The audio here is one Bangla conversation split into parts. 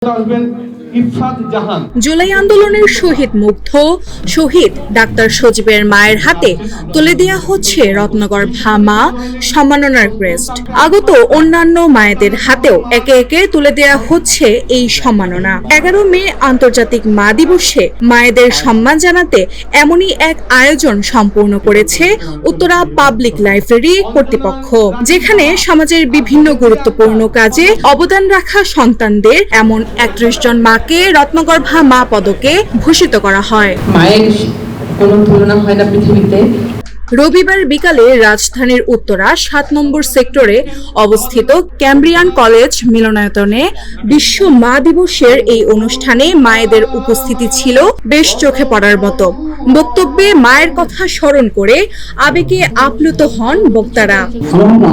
到一边 জুলাই আন্দোলনের শহীদ মুগ্ধ, শহীদ ডাক্তার সজীবের মায়ের হাতে তুলে দেওয়া হচ্ছে রত্নগর ভামা সম্মাননার ক্রেস্ট। আগত অন্যান্য মায়েদের হাতেও একে একে তুলে দেওয়া হচ্ছে এই সম্মাননা। এগারো মে আন্তর্জাতিক মা দিবসে মায়েদের সম্মান জানাতে এমনই এক আয়োজন সম্পূর্ণ করেছে উত্তরা পাবলিক লাইব্রেরি কর্তৃপক্ষ, যেখানে সমাজের বিভিন্ন গুরুত্বপূর্ণ কাজে অবদান রাখা সন্তানদের এমন একত্রিশ জন মাকে রত্নগর্ভা মা পদকে ভূষিত করা হয়। মায়ের কোনো তুলনা হয় না পৃথিবীতে। রবিবার বিকালে রাজধানীর উত্তরা সাত নম্বর সেক্টরে অবস্থিত ক্যাম্ব্রিয়ান কলেজ মিলনায়তনে বিশ্ব মা দিবসের এই অনুষ্ঠানে মায়েদের উপস্থিতি ছিল বেশ চোখে পড়ার মতো। বক্তব্যে মায়ের কথা স্মরণ করে আবেগে আপ্লুত হন বক্তারা। আমার মা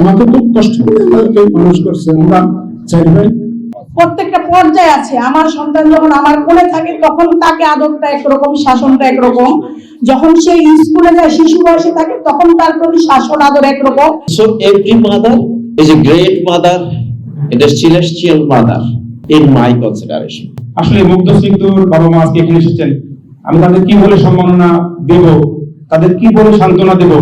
আমাকে খুব কষ্ট করে আমাকে মানুষ করছে। আমরা চাই ভাই প্রত্যেকটা পর্যায়ে আছে। আমার সন্তান যখন আমার কোলে থাকে তখন তাকে আদরটা একরকম শাসনটা একরকম। যখন সে স্কুলে যায় শিশু বয়সে থাকে তখন তার প্রতি শাসন আদর একরকম। Every mother is a great mother, it is celestial mother in my consideration. আসলে মুগ্ধ সিদ্ধুর বাবা মা আজকে এখানে এসেছেন। আমি তাদের কি বলে সম্মাননা দেব? তাদের কি বলে সান্ত্বনা দেব?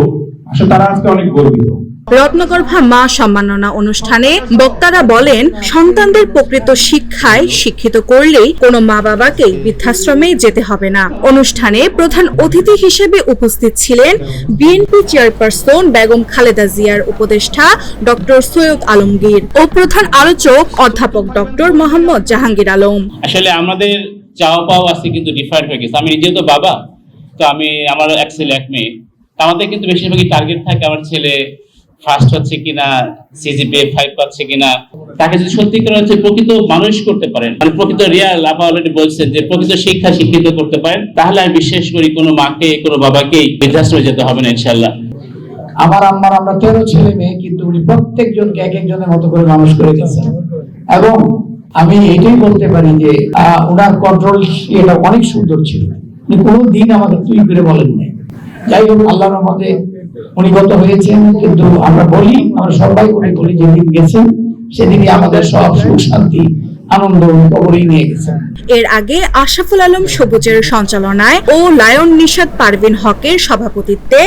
আসলে তারা আজকে অনেক গর্বিত। রত্নগর্ভা মা সম্মাননা অনুষ্ঠানে বক্তারা বলেন, সন্তানদের প্রকৃত শিক্ষায় শিক্ষিত করলেই কোনো মা বাবাকেই বৃদ্ধাশ্রমে যেতে হবে না। অনুষ্ঠানে প্রধান অতিথি হিসেবে উপস্থিত ছিলেন বিএনপি চেয়ারপারসন বেগম খালেদা জিয়ার উপদেষ্টা ডক্টর সৈয়দ আলমগীর ও প্রধান আলোচক অধ্যাপক ডক্টর মোহাম্মদ জাহাঙ্গীর আলম। আসলে আমাদের চাওয়া পাওয়া আছে কিন্তু ডিফারেন্ট হয়ে গেছে। আমি নিজে তো বাবা, তো আমি আমার এক ছেলে, এক মেয়ে। আমাদের কিন্তু বেশিরভাগই টার্গেট থাকে আমার ছেলে ফার্স্ট হচ্ছে কিনা সিজিপিএ ফাইভ পাচ্ছে কিনা, তাকে যদি সত্যিকার হচ্ছে প্রকৃত মানুষ করতে পারেন মানে প্রকৃত রিয়াল আপা অলরেডি বলছেন যে প্রকৃত শিক্ষা শিক্ষিত করতে পারেন, তাহলে আমি বিশ্বাস করি কোনো মাকে, কোনো বাবাকেই বৃদ্ধাশ্রমে যেতে হবে না ইনশাল্লাহ আমার আম্মার, আমরা তেরো ছেলে মেয়ে, কিন্তু উনি প্রত্যেকজনকে এক একজনের মতো করে মানুষ করে গেছেন এবং আমি এটাই বলতে পারি যে ওনার কন্ট্রোল এটা অনেক সুন্দর ছিল। কোনো দিন আমাকে তুই করে বলেন নাই যাই হোক, আল্লাহর রহমতে উনি হয়েছেন কিন্তু আমরা বলি, আমরা সবাই করে বলি, যেদিন গেছেন, সেদিনই আমাদের সব সুখ শান্তি আনন্দ কবরেই নিয়ে গেছেন। এর আগে আশাফুল আলম সবুজের সঞ্চালনায় ও লায়ন নিশাদ পারভিন হকের সভাপতিত্বে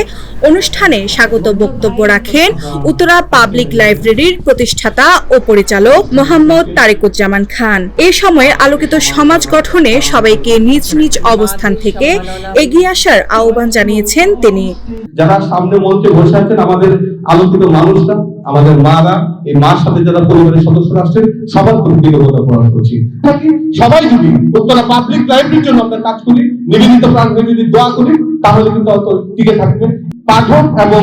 অনুষ্ঠানে স্বাগত বক্তব্য রাখেন উত্তরা পাবলিক লাইব্রেরির প্রতিষ্ঠাতা ও পরিচালক মোহাম্মদ তারেকুজ্জামান খান। এ সময় আলোকিত সমাজ গঠনে সবাইকে নিজ নিজ অবস্থান থেকে এগিয়ে আসার আহ্বান জানিয়েছেন তিনি। যারা সামনে মঞ্চে বসে আছেন আমাদের আলোকিত মানুষরা আমাদের মারা, এই মার সাথে যারা পরিবারের সদস্যরা আসছেন সবার প্রতি কৃতজ্ঞতা প্রকাশ করছি। সবাই যদি উত্তরা পাবলিক লাইব্রেরির জন্য আমরা কাজ করি, নিবেদিত প্রাণ যদি দোয়া করি, তাহলে কিন্তু অত টিকে থাকবে। পাঠক এবং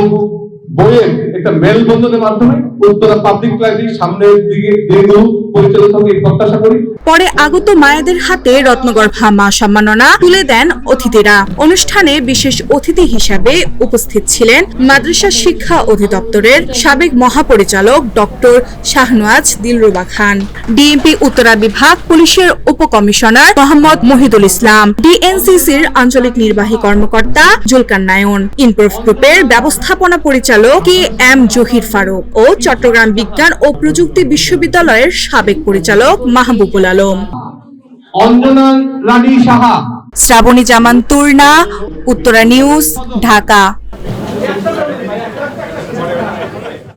বইয়ের একটা মেলবন্ধনের মাধ্যমে উত্তরা পাবলিক সামনের দিকে হবে প্রত্যাশা করি। পরে আগত মায়েদের হাতে রত্নগর্ভা মা সম্মাননা তুলে দেন অতিথিরা। অনুষ্ঠানে বিশেষ অতিথি হিসাবে উপস্থিত ছিলেন মাদ্রাসা শিক্ষা অধিদপ্তরের সাবেক মহাপরিচালক ডক্টর শাহনওয়াজ দিলরুবা খান, ডিএমপি উত্তরা বিভাগ পুলিশের উপকমিশনার মোহাম্মদ মহিদুল ইসলাম, ডিএনসিসির আঞ্চলিক নির্বাহী কর্মকর্তা জুলকার নায়ন ইনপ্রুভ গ্রুপের ব্যবস্থাপনা পরিচালক কে এম জহির ফারুক ও চট্টগ্রাম বিজ্ঞান ও প্রযুক্তি বিশ্ববিদ্যালয়ের সাবেক পরিচালক মাহবুবুল আলম। অঞ্জনা রানী সাহা। শ্রাবণী জামান তুর্না উত্তরা নিউজ ঢাকা।